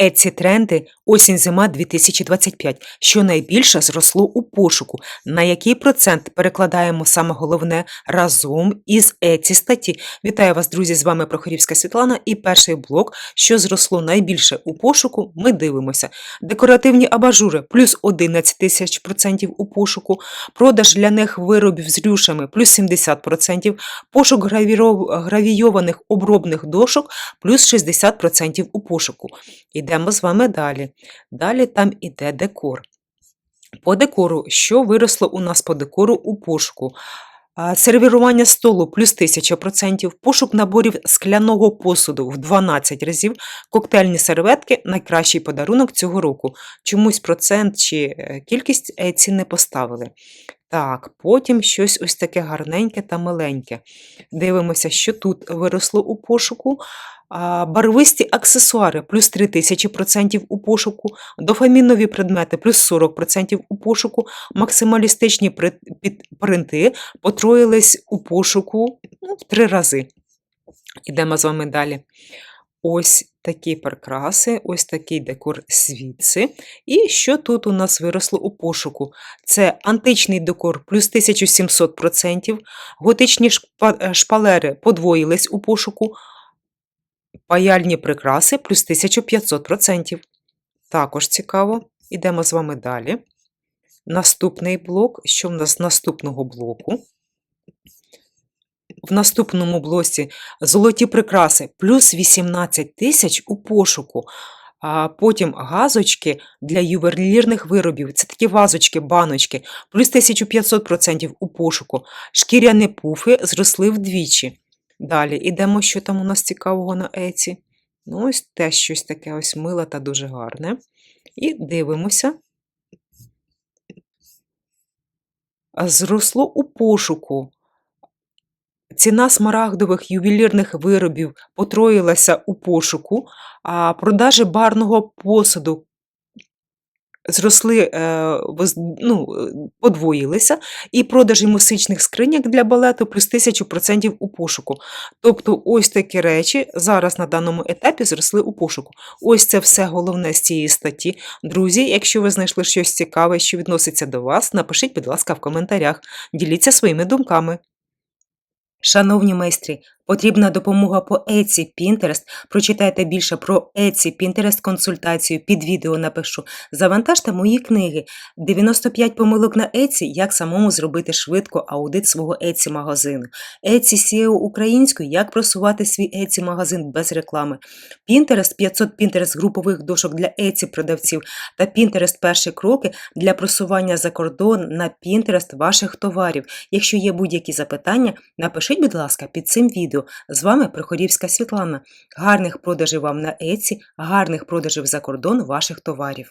Еці тренди осінь-зима 2025, що найбільше зросло у пошуку, на який процент перекладаємо саме головне разом із Еці статті. Вітаю вас, друзі! З вами Прохорівська Світлана і перший блок, що зросло найбільше у пошуку, ми дивимося. Декоративні абажури плюс 11 тисяч процентів у пошуку, продаж ляних виробів з рюшами плюс 70 процентів, пошук гравійованих обробних дошок плюс 60 процентів у пошуку. Ідемо з вами далі. Далі там іде декор. По декору, що виросло у нас по декору у пошуку? Сервірування столу плюс 1000%, пошук наборів скляного посуду в 12 разів, коктейльні серветки найкращий подарунок цього року. Чомусь процент чи е, кількість Еці не поставили. Так, потім щось ось таке гарненьке та миленьке. Дивимося, що тут виросло у пошуку. Барвисті аксесуари плюс 3000% у пошуку, дофамінові предмети плюс 40% у пошуку, максималістичні принти потроїлись у пошуку ну, в три рази. Ідемо з вами далі. Ось такі прикраси, ось такий декор світси. І що тут у нас виросло у пошуку? Це античний декор плюс 1700%, готичні е, шпалери подвоїлись у пошуку, паяльні прикраси плюс 1500%. Також цікаво. Ідемо з вами далі. Наступний блок. Що в нас з наступного блоку? В наступному блоці золоті прикраси плюс 18 тисяч у пошуку. А потім газочки для ювелірних виробів. Це такі вазочки, баночки, плюс 1500% у пошуку. Шкіряні пуфи зросли вдвічі. Далі ідемо, що там у нас цікавого на Еці. Ну, ось теж щось таке ось миле та дуже гарне. І дивимося. Зросло у пошуку. Ціна смарагдових ювелірних виробів потроїлася у пошуку, а продажі барного посуду зросли, е, ну, подвоїлися, і продажі мусичних скриньок для балету плюс 1000% у пошуку. Тобто ось такі речі зараз на даному етапі зросли у пошуку. Ось це все головне з цієї статті. Друзі, якщо ви знайшли щось цікаве, що відноситься до вас, напишіть, будь ласка, в коментарях. Діліться своїми думками. Шановні майстри, потрібна допомога по Etsy Pinterest. Прочитайте більше про Etsy Pinterest консультацію під відео напишу. Завантажте мої книги. 95 помилок на Etsy, як самому зробити швидко аудит свого Etsy магазину. Etsy SEO українською, як просувати свій Etsy магазин без реклами. Pinterest 500 Pinterest групових дошок для Etsy продавців та Pinterest перші кроки для просування за кордон на Pinterest ваших товарів. Якщо є будь-які запитання, напишіть, будь ласка, під цим відео. З вами Прихорівська Світлана. Гарних продажів вам на Еці, гарних продажів за кордон ваших товарів.